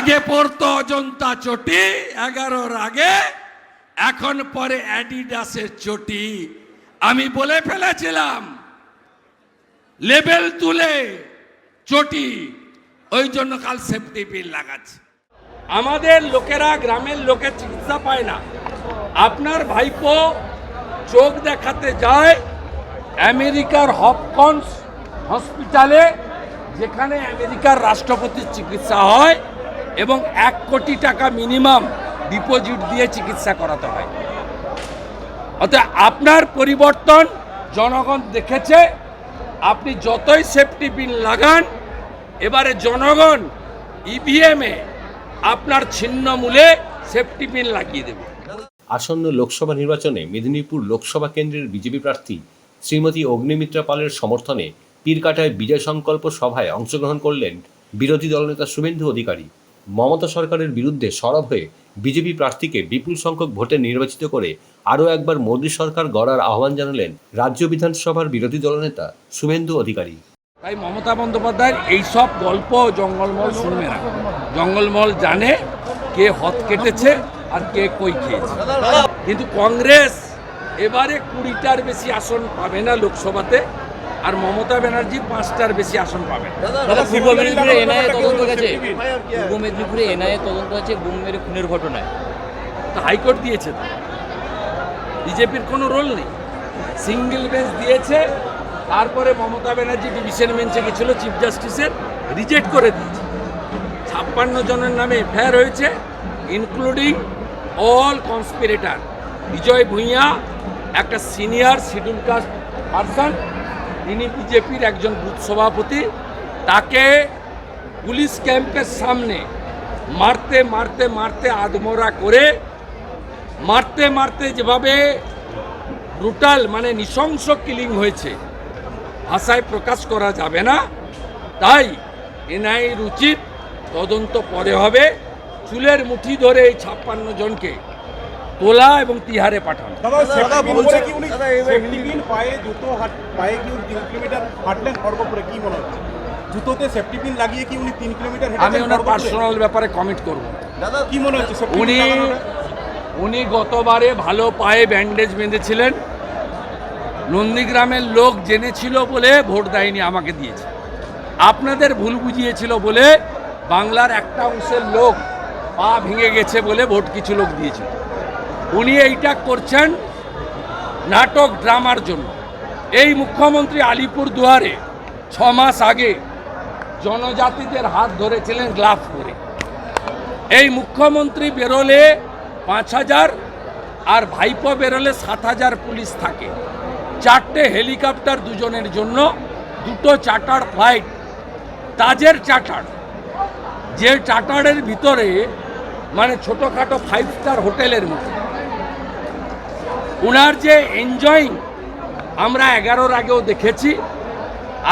আগে পড়তো অজন্তা চটি, এগারোর আগে, এখন পরে অ্যাডিডাসের চটি। আমি বলে ফেলেছিলাম, লেবেল তুলে চটি, ওই জন্য কাল সেফটি পিন লাগাচ্ছে। আমাদের লোকেরা গ্রামের লোকের চিকিৎসা পায় না। আপনার ভাইপো চোখ দেখাতে যায় আমেরিকার হপকন্স হসপিটালে, যেখানে আমেরিকার রাষ্ট্রপতির চিকিৎসা হয়। এবং এক কোটি টাকা মিনিমাম ডিপোজিট দিয়ে চিকিৎসা করাতে হয়। অর্থাৎ আপনার পরিবর্তন জনগণ দেখেছে, আপনি যতই সেফটি পিন লাগান, এবারে জনগণ ইভিএমে আপনার ছিন্ন মূলে সেফটি পিন লাগিয়ে দেবে। আসন্ন লোকসভা নির্বাচনে মেদিনীপুর লোকসভা কেন্দ্রের বিজেপি প্রার্থী শ্রীমতী অগ্নিমিত্রা পালের সমর্থনে পীরকাটায় বিজয় সংকল্প সভায় অংশগ্রহণ করলেন বিরোধী দলনেতা শুভেন্দু অধিকারী। মমতা সরকারের বিরুদ্ধে সরব হয়ে বিজেপি প্রার্থীকে বিপুল সংখ্যক ভোটে নির্বাচিত করে আরও একবার মোদী সরকার গড়ার আহ্বান জানালেন রাজ্য বিধানসভার বিরোধী দলনেতা শুভেন্দু অধিকারী। তাই মমতা বন্দ্যোপাধ্যায়ের এইসব গল্প জঙ্গলমহল শুনবে না। জঙ্গলমহল জানে কে হত কেটেছে আর কে কই খেয়েছে। কিন্তু কংগ্রেস এবারে কুড়িটার বেশি আসন পাবে না লোকসভাতে। আর মমতা ব্যানার্জি পাঁচটার বেশি আসন পাবে না। দাদা পূর্ব মেদিনীপুরে এনআইএ তদন্ত গেছে পূর্ব মেদিনীপুরে এনআইএ তদন্ত আছে গুম মেরে খুনের ঘটনায়। তো হাইকোর্ট দিয়েছে তো। বিজেপির কোনো রোল নেই। সিঙ্গেল বেঞ্চ দিয়েছে তারপরে মমতা ব্যানার্জি ডিভিশন বেঞ্চে গেছিল চিফ জাস্টিসের রিজেক্ট করে দিয়েছে। ছাপ্পান্ন জনের নামে এফআইআর হয়েছে including all conspirator. Bijoy Bhuiyan একটা সিনিয়র শিডিউল কাস্ট পারসন তিনি বিজেপির একজন বুথ সভাপতি, তাকে পুলিশ ক্যাম্পের সামনে মারতে মারতে মারতে আদমরা করে, মারতে মারতে যেভাবে ব্রুটাল মানে নৃশংস কিলিং হয়েছে, ভাষায় প্রকাশ করা যাবে না। তাই এনআইএর উচিত তদন্ত পরে হবে। চুলের মুঠি ধরে এই ছাপ্পান্ন জনকে তোলা এবং তিহারে পাঠানো। দাদা দাদা বলছে কি উনি সেফটি পায়ে জুতো পায়ে কি তিন কিলোমিটার হাঁটলেন খড়গপুরে কি মনে হচ্ছে? জুতোতে সেফটি পিন লাগিয়ে কি উনি তিন কিলোমিটার আমি ওনার? পার্সোনাল ব্যাপারে কমেন্ট করব। দাদা কি মনে হচ্ছে? উনি উনি গতবারে ভালো পায়ে ব্যান্ডেজ বেঁধেছিলেন। নন্দীগ্রামের লোক জেনেছিল বলে ভোট দেয়নি আমাকে দিয়েছে। আপনাদের ভুল বুঝিয়েছিল বলে বাংলার একটা অংশের লোক পা ভেঙে গেছে বলে ভোট কিছু লোক দিয়েছিল। উনি এইটা করছেন নাটক ড্রামার জন্য। এই মুখ্যমন্ত্রী আলিপুর দুয়ারে ছ মাস আগে জনজাতিদের হাত ধরেছিলেন গ্লাভ করে। এই মুখ্যমন্ত্রী বেরোলে পাঁচ হাজার আর ভাইপো বেরোলে সাত হাজার পুলিশ থাকে। চারটে হেলিকপ্টার দুজনের জন্য, দুটো চার্টার ফ্লাইট, তাজের চার্টার যে চার্টারের ভিতরে মানে ছোটোখাটো ফাইভ স্টার হোটেলের মতো। উনার যে এনজয়িং আমরা এগারোর আগেও দেখেছি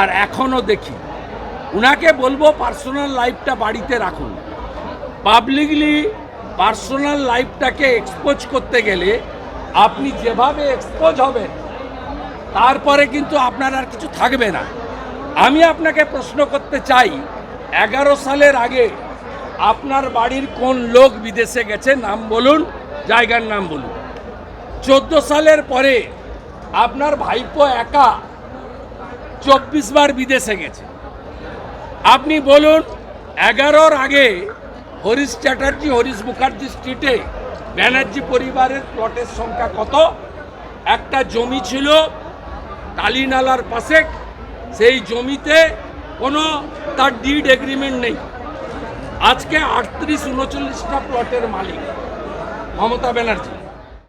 আর এখনও দেখি। উনাকে বলব পার্সোনাল লাইফটা বাড়িতে রাখুন। পাবলিকলি পার্সোনাল লাইফটাকে এক্সপোজ করতে গেলে আপনি যেভাবে এক্সপোজ হবেন, তারপরে কিন্তু আপনার আর কিছু থাকবে না। আমি আপনাকে প্রশ্ন করতে চাই, এগারো সালের আগে আপনার বাড়ির কোন লোক বিদেশে গেছে? নাম বলুন, জায়গার নাম বলুন। চোদ্দ সালের পরে আপনার ভাইপো একা চব্বিশ বার বিদেশে গেছে। আপনি বলুন, এগারোর আগে হরিশ চ্যাটার্জি, হরিশ মুখার্জি স্ট্রিটে ব্যানার্জি পরিবারের প্লটের সংখ্যা কত? একটা জমি ছিল কালীনালার পাশে, সেই জমিতে কোনো তার ডিড এগ্রিমেন্ট নেই। আজকে আটত্রিশ, উনচল্লিশটা প্লটের মালিক মমতা ব্যানার্জি।